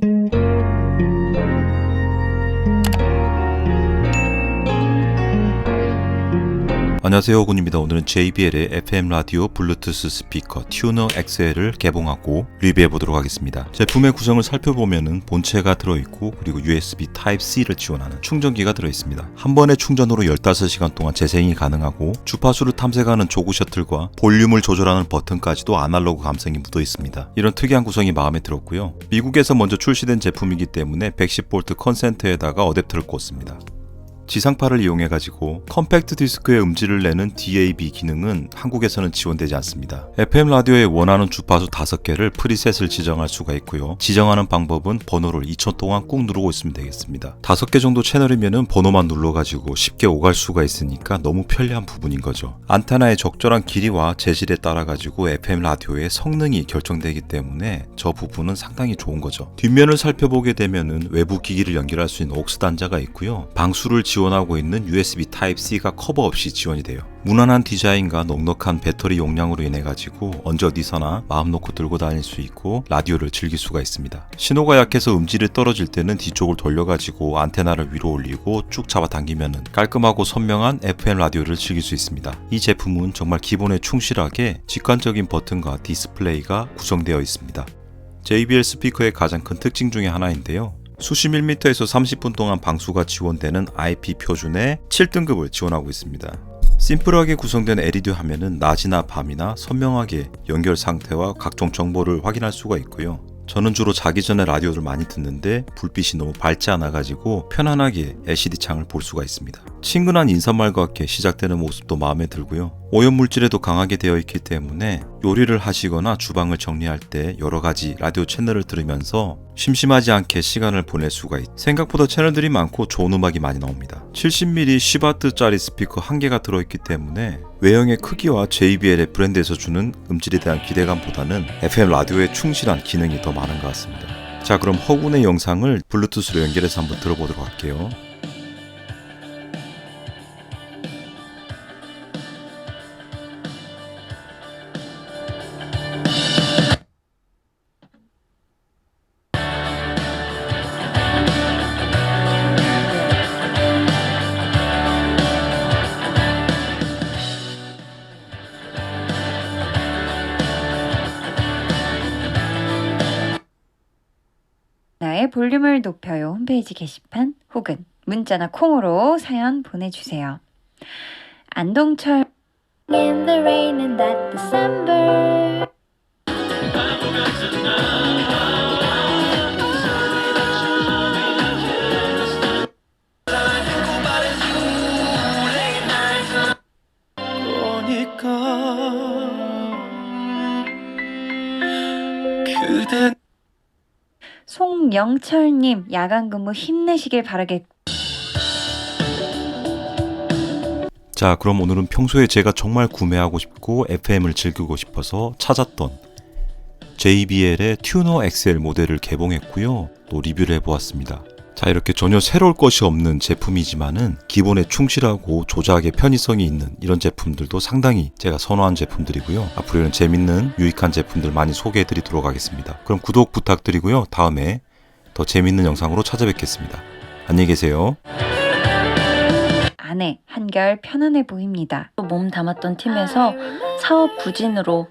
Thank you. 안녕하세요 군입니다. 오늘은 JBL의 FM 라디오 블루투스 스피커 튜너 XL을 개봉하고 리뷰해 보도록 하겠습니다. 제품의 구성을 살펴보면 본체가 들어있고 그리고 USB Type-C를 지원하는 충전기가 들어있습니다. 한 번의 충전으로 15시간 동안 재생이 가능하고 주파수를 탐색하는 조구 셔틀과 볼륨을 조절하는 버튼까지도 아날로그 감성이 묻어 있습니다. 이런 특이한 구성이 마음에 들었고요. 미국에서 먼저 출시된 제품이기 때문에 110V 컨센트에다가 어댑터를 꽂습니다 지상파를 이용해 가지고 컴팩트 디스크의 음질을 내는 DAB 기능은 한국에서는 지원되지 않습니다. FM 라디오에 원하는 주파수 5개를 프리셋을 지정할 수가 있고요. 지정하는 방법은 번호를 2초 동안 꾹 누르고 있으면 되겠습니다. 5개 정도 채널이면은 번호만 눌러 가지고 쉽게 오갈 수가 있으니까 너무 편리한 부분인 거죠. 안테나의 적절한 길이와 재질에 따라 가지고 FM 라디오의 성능이 결정되기 때문에 저 부분은 상당히 좋은 거죠. 뒷면을 살펴보게 되면은 외부 기기를 연결할 수 있는 옥스 단자가 있고요. 방수를 지원 하고 있는 USB Type-C가 커버 없이 지원이 돼요. 무난한 디자인과 넉넉한 배터리 용량으로 인해 가지고 언제 어디서나 마음 놓고 들고 다닐 수 있고 라디오를 즐길 수가 있습니다. 신호가 약해서 음질이 떨어질 때는 뒤쪽을 돌려가지고 안테나를 위로 올리고 쭉 잡아당기면 깔끔하고 선명한 FM 라디오를 즐길 수 있습니다. 이 제품은 정말 기본에 충실하게 직관적인 버튼과 디스플레이가 구성되어 있습니다. JBL 스피커의 가장 큰 특징 중에 하나인데요. 수십 밀리미터에서 30분 동안 방수가 지원되는 IP 표준의 7등급을 지원하고 있습니다. 심플하게 구성된 LED 화면은 낮이나 밤이나 선명하게 연결 상태와 각종 정보를 확인할 수가 있고요. 저는 주로 자기 전에 라디오를 많이 듣는데 불빛이 너무 밝지 않아 가지고 편안하게 LCD 창을 볼 수가 있습니다. 친근한 인사말과 함께 시작되는 모습도 마음에 들고요. 오염 물질에도 강하게 되어 있기 때문에 요리를 하시거나 주방을 정리할 때 여러 가지 라디오 채널을 들으면서 심심하지 않게 시간을 보낼 수가 있. 생각보다 채널들이 많고 좋은 음악이 많이 나옵니다. 70mm 10W짜리 스피커 한 개가 들어있기 때문에 외형의 크기와 JBL의 브랜드에서 주는 음질에 대한 기대감보다는 FM 라디오에 충실한 기능이 더 많은 것 같습니다. 자 그럼 허군의 영상을 블루투스로 연결해서 한번 들어보도록 할게요. 나의 볼륨을 높여요 홈페이지 게시판 혹은 문자나 콩으로 사연 보내주세요. 안동철 In the rain in that December. 송영철님 야간 근무 힘내시길 바라겠. 자, 그럼 오늘은 평소에 제가 정말 구매하고 싶고 FM을 즐기고 싶어서 찾았던 JBL의 튜너 XL 모델을 개봉했고요. 또 리뷰를 해보았습니다. 자, 이렇게 전혀 새로울 것이 없는 제품이지만은 기본에 충실하고 조작에 편의성이 있는 이런 제품들도 상당히 제가 선호한 제품들이고요. 앞으로는 재밌는 유익한 제품들 많이 소개해 드리도록 하겠습니다. 그럼 구독 부탁드리고요. 다음에 더 재밌는 영상으로 찾아뵙겠습니다. 안녕히 계세요. 아내 한결 편안해 보입니다. 몸 담았던 팀에서 사업 부진으로